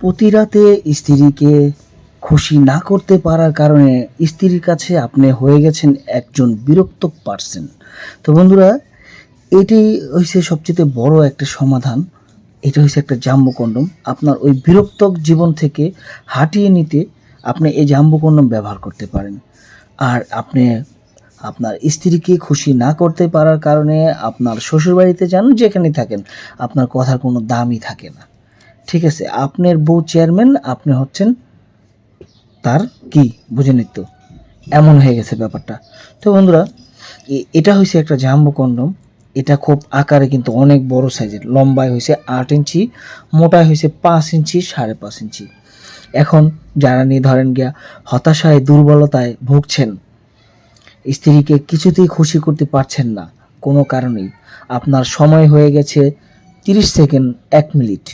প্রতি রাতে স্ত্রীকে খুশি না করতে পারার কারণে স্ত্রীর কাছে আপনি হয়ে গেছেন একজন বিরক্ত পারসন তো বন্ধুরা, এটি হচ্ছে সবচেয়ে বড় একটা সমাধান। এটা হচ্ছে একটা জাম্বু কন্ডম আপনার ওই বিরক্তক জীবন থেকে হাঁটিয়ে নিতে আপনি এই জাম্বু কন্ডম ব্যবহার করতে পারেন। আর আপনি আপনার স্ত্রীকে খুশি না করতে পারার কারণে আপনার শ্বশুরবাড়িতে যান যেখানে থাকেন, আপনার কথার কোনো দামই থাকে না। ঠিক আছে, আপনার বউ চেয়ারম্যান আপনি হচ্ছেন তার কি? বুঝে নিত। এমন হয়ে গেছে ব্যাপারটা। তো বন্ধুরা এটা হয়েছে একটা জাম্বো কন্ডম। এটা খুব আকারে কিন্তু অনেক বড় সাইজের। লম্বায় হয়েছে আট ইঞ্চি, মোটায় হয়েছে পাঁচ ইঞ্চি, সাড়ে পাঁচ ইঞ্চি। এখন যারা নিয়ে ধরেন গিয়া হতাশায়, দুর্বলতায় ভুগছেন, স্ত্রীকে কিছুতেই খুশি করতে পারছেন না, কোনো কারণেই। আপনার সময় হয়ে গেছে তিরিশ সেকেন্ড, এক মিনিট।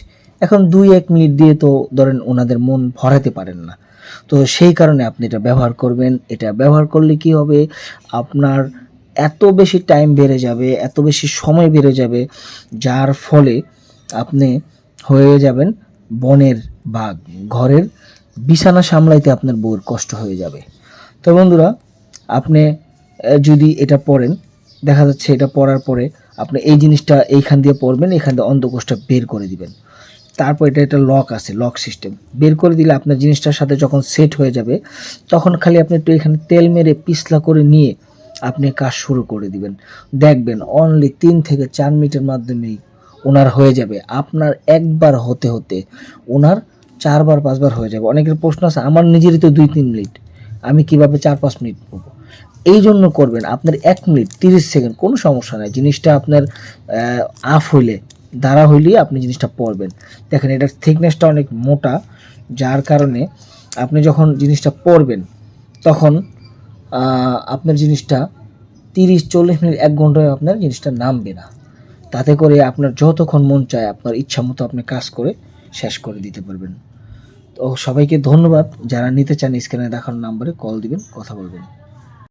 এখন দুই এক মিনিট দিয়ে তো ধরেন ওনাদের মন ভরাতে পারেন না। তো সেই কারণে আপনি এটা ব্যবহার করবেন। এটা ব্যবহার করলে কি হবে? আপনার এত বেশি টাইম বেড়ে যাবে, এত বেশি সময় বেড়ে যাবে, যার ফলে আপনি হয়ে যাবেন বনের বাঘ ঘরের বিছানা সামলাইতে আপনার বউয়ের কষ্ট হয়ে যাবে। তো বন্ধুরা, আপনি যদি এটা পড়েন, দেখা যাচ্ছে এটা পড়ার পরে আপনি এই জিনিসটা এইখান দিয়ে পড়বেন এখান দিয়ে অন্ধকোষটা বের করে দিবেন। তারপর এটা একটা লক আছে লক সিস্টেম বের করে দিলে আপনার জিনিসটার সাথে যখন সেট হয়ে যাবে, তখন খালি আপনি একটু এখানে তেল মেরে পিছলা করে নিয়ে আপনি কাজ শুরু করে দিবেন। দেখবেন অনলি তিন থেকে চার মিনিটের মাধ্যমেই ওনার হয়ে যাবে। আপনার একবার হতে হতে ওনার চারবার, পাঁচবার হয়ে যাবে। অনেকের প্রশ্ন আছে, আমার নিজেরই তো দুই, তিন মিনিট। আমি কীভাবে চার, পাঁচ মিনিট পাবো এই জন্য করবেন, আপনার এক মিনিট, তিরিশ সেকেন্ড, কোনো সমস্যা নাই। জিনিসটা আপনার আফ হইলে দাঁড়া হইলেই আপনি জিনিসটা পরবেন দেখেন এটার থিকনেসটা অনেক মোটা, যার কারণে আপনি যখন জিনিসটা পরবেন তখন আপনার জিনিসটা তিরিশ, চল্লিশ মিনিট, এক ঘন্টায় আপনার জিনিসটা নামবে না। তাতে করে আপনার যতক্ষণ মন চায়, আপনার ইচ্ছা মতো আপনি কাজ করে শেষ করে দিতে পারবেন। তো সবাইকে ধন্যবাদ। যারা নিতে চান স্ক্রিনে দেখানো নাম্বারে কল দিবেন, কথা বলবেন।